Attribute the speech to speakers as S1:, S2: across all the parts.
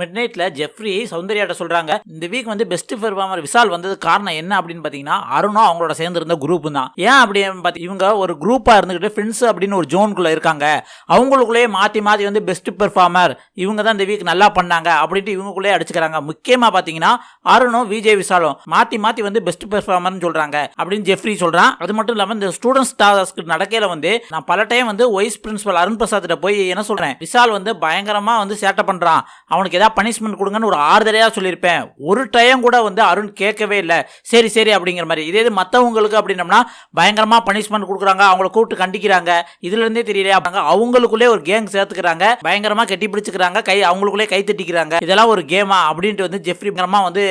S1: Mid நைட்ல Jeffrey சௌந்தர்யாட்ட சொல்றாங்க இந்த வீக் வந்து பெஸ்ட் பெர்ஃபார்மர் விசால் வந்தது காரணம் என்ன? அப்படின்னு பாத்தீங்கன்னா அருணும் அவங்களோட சேர்ந்து இருந்த குரூப் தான். ஏன் அப்படி பார்த்து இவங்க ஒரு குரூப்பா இருந்துகிட்டு ஃப்ரெண்ட்ஸ் அப்படின்னு ஒரு ஜோனுக்குள்ள இருக்காங்க. அவங்களுக்குள்ளேயே மாத்தி மாத்தி வந்து பெஸ்ட் பெர்ஃபார்மர் இவங்க தான் இந்த வீக் நல்லா பண்ணாங்க அப்படின்ட்டு இவங்களுக்குள்ளே அடிச்சுக்கிறாங்க. முக்கியமா பாத்தீங்கன்னா அருணும் விஜய் விசாலும் மாத்தி மாத்தி வந்து பெஸ்ட் பெர்ஃபார்மர்னு சொல்றாங்க அப்படின்னு ஜெஃப்ரி சொல்றான். அது மட்டும் இல்லாம இந்த ஸ்டூடெண்ட்ஸ் டாஸ்க்கு நடக்கையில வந்து நான் பல டைம் வந்து வைஸ் பிரின்சிபல் அருண் பிரசாத்திட்ட போய் என்ன சொல்றேன் விசால் வந்து பயங்கரமா வந்து சேட்டை பண்றான். அவனுக்கு ஏதாவது பனிஷ்மெண்ட் கொடுங்கன்னு ஒரு ஆறுதலையாக சொல்லியிருப்பேன். ஒரு டைம் கூட வந்து அருண் கேட்கவே இல்லை. சரி சரி அப்படிங்கிற மாதிரி. இதே இது மற்றவங்களுக்கு அப்படின்னம்னா பயங்கரமாக பனிஷ்மெண்ட் கொடுக்குறாங்க. அவங்கள கூப்பிட்டு கண்டிக்கிறாங்க. இதுல இருந்தே தெரியலையா? அப்படிங்க அவங்களுக்குள்ளே ஒரு கேங் சேர்த்துக்கிறாங்க. பயங்கரமாக கட்டி பிடிச்சிக்கிறாங்க. கை அவங்களுக்குள்ளே கை தட்டிக்கிறாங்க. இதெல்லாம் ஒரு கேமா அப்படின்ட்டு வந்து ஜெஃப்ரி பயங்கரமாக வந்து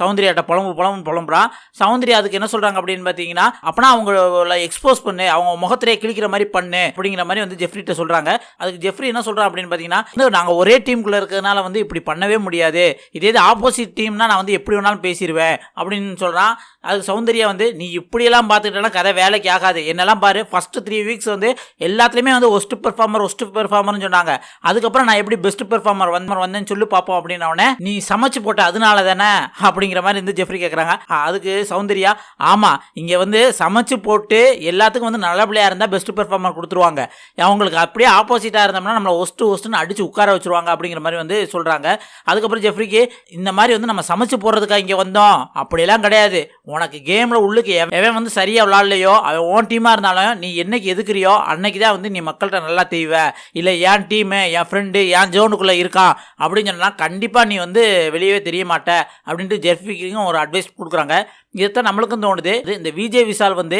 S1: சௌந்தர்யாட்ட புலம்பு புலம்பு புலம்புறான். சௌந்தர்யா அதுக்கு என்ன சொல்றாங்க அப்படின்னு பார்த்தீங்கன்னா அப்பனா அவங்கள எக்ஸ்போஸ் பண்ணு. அவங்க முகத்திலே கிழிக்கிற மாதிரி பண்ணு. அப்படிங்கிற மாதிரி வந்து ஜெஃப்ரிட்ட சொல்கிறாங்க அதுக்கு ஜெஃப்ரி என்ன சொல்கிறான் அப்படின்னு பார்த்தீங்கன்னா நாங்கள் நாங்க ஒரே டீமுக்குள்ளே இருக்கிறதுனால வந்து இப்படி பண்ணவே முடியாது. இதே இது ஆப்போசிட் டீம்னா நான் வந்து எப்படி வேணாலும் பேசிடுவேன் அப்படின்னு சொல்கிறான் அது சௌந்தர்யா வந்து நீ இப்படியெல்லாம் பார்த்துக்கிட்டனா கதை வேலைக்கு ஆகாது. என்னெல்லாம் பாரு ஃபஸ்ட்டு த்ரீ வீக்ஸ் வந்து எல்லாத்துலேயுமே வந்து ஒஸ்ட் பெர்ஃபார்மர் ஒஸ்ட் பெர்ஃபார்மர்னு சொன்னாங்க. அதுக்கப்புறம் நான் எப்படி பெஸ்ட் பெர்ஃபார்மர் வந்து வந்தேன்னு சொல்லி பார்ப்போம் அப்படின்ன நீ சமைச்சு போட்ட அதனால தானே? அப்படிங்கிற மாதிரி இருந்து ஜெஃப்ரி கேட்குறாங்க அதுக்கு சௌந்தர்யா ஆமாம் இங்கே வந்து சமைச்சு போட்டு எல்லாத்துக்கும் வந்து நல்ல இருந்தால் பெஸ்ட் பெர்ஃபார்மர் கொடுத்துருவாங்க. அவங்களுக்கு அப்படியே ஆப்போசிட்டாக இருந்தோம்னா நம்மளை ஒஸ்ட்டு ஒஸ்ட்டுன்னு அடித்து உட்கார வச்சுருவாங்க அப்படிங்கிற மாதிரி வந்து சொல்கிறாங்க அதுக்கப்புறம் ஜெஃப்ரிக்கு இந்த மாதிரி வந்து நம்ம சமைச்சு போடுறதுக்காக இங்கே வந்தோம்? அப்படியெல்லாம் கிடையாது. உனக்கு கேமில் உள்ளுக்கு எவன் வந்து சரியாக விளாட்லையோ அவன் ஓன் டீமாக இருந்தாலும் நீ என்னைக்கு எதுக்குறியோ அன்னைக்கு தான் வந்து நீ மக்கள்கிட்ட நல்லா தெய்வ. இல்லை என் டீமு என் ஃப்ரெண்டு என் ஜோனுக்குள்ளே இருக்கான். அப்படின்னு சொன்னால் கண்டிப்பாக நீ வந்து வெளியவே தெரிய மாட்ட. அப்படின்ட்டு ஜெஃப்ரிக்கும் ஒரு அட்வைஸ் கொடுக்குறாங்க. இதைத்தான் நம்மளுக்கும் தோணுது. இது இந்த விஜய் விஷால் வந்து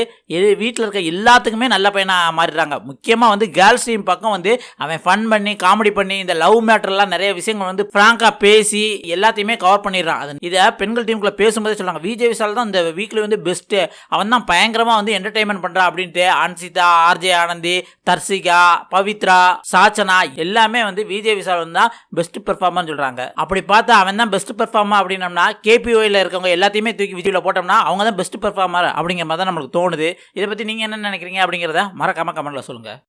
S1: வீட்டில் இருக்க எல்லாத்துக்குமே நல்ல பையனாக மாறிடுறாங்க. முக்கியமாக வந்து கேர்ள்ஸ் டீம் பக்கம் வந்து அவன் ஃபன் பண்ணி காமெடி பண்ணி இந்த லவ் மேட்டர்லாம் நிறைய விஷயங்கள் வந்து ஃப்ராங்காக பேசி எல்லாத்தையுமே கவர் பண்ணிடுறான். அது இதை பெண்கள் டீமுக்குள்ள பேசும்போதே சொல்லுவாங்க விஜய் விஷால் தான் இந்த வீக்லி வந்து பெஸ்ட்டு அவன் தான் பயங்கரமாக வந்து என்டர்டைன்மெண்ட் பண்ணுறான் அப்படின்ட்டு. அன்சிதா ஆர்ஜே ஆனந்தி தர்சிகா பவித்ரா சாச்சனா எல்லாமே வந்து விஜய் விஷால் தான் பெஸ்ட் பெர்ஃபார்மர்னு சொல்கிறாங்க அப்படி பார்த்தா அவன் தான் பெஸ்ட் பெர்ஃபார்மர் அப்படின்னம்னா கேபிஓயில் இருக்கவங்க எல்லாத்தையுமே தூக்கி விஜயில் போட்டோம்னா அவங்க தான் பெஸ்ட் பெர்ஃபார்மர் அப்படிங்கிற மாதிரி தான் நம்மளுக்கு தோணுது. இதை பற்றி நீங்கள் என்ன நினைக்கிறீங்க அப்படிங்கிறத மறக்காம கமெண்ட்டில் சொல்லுங்கள்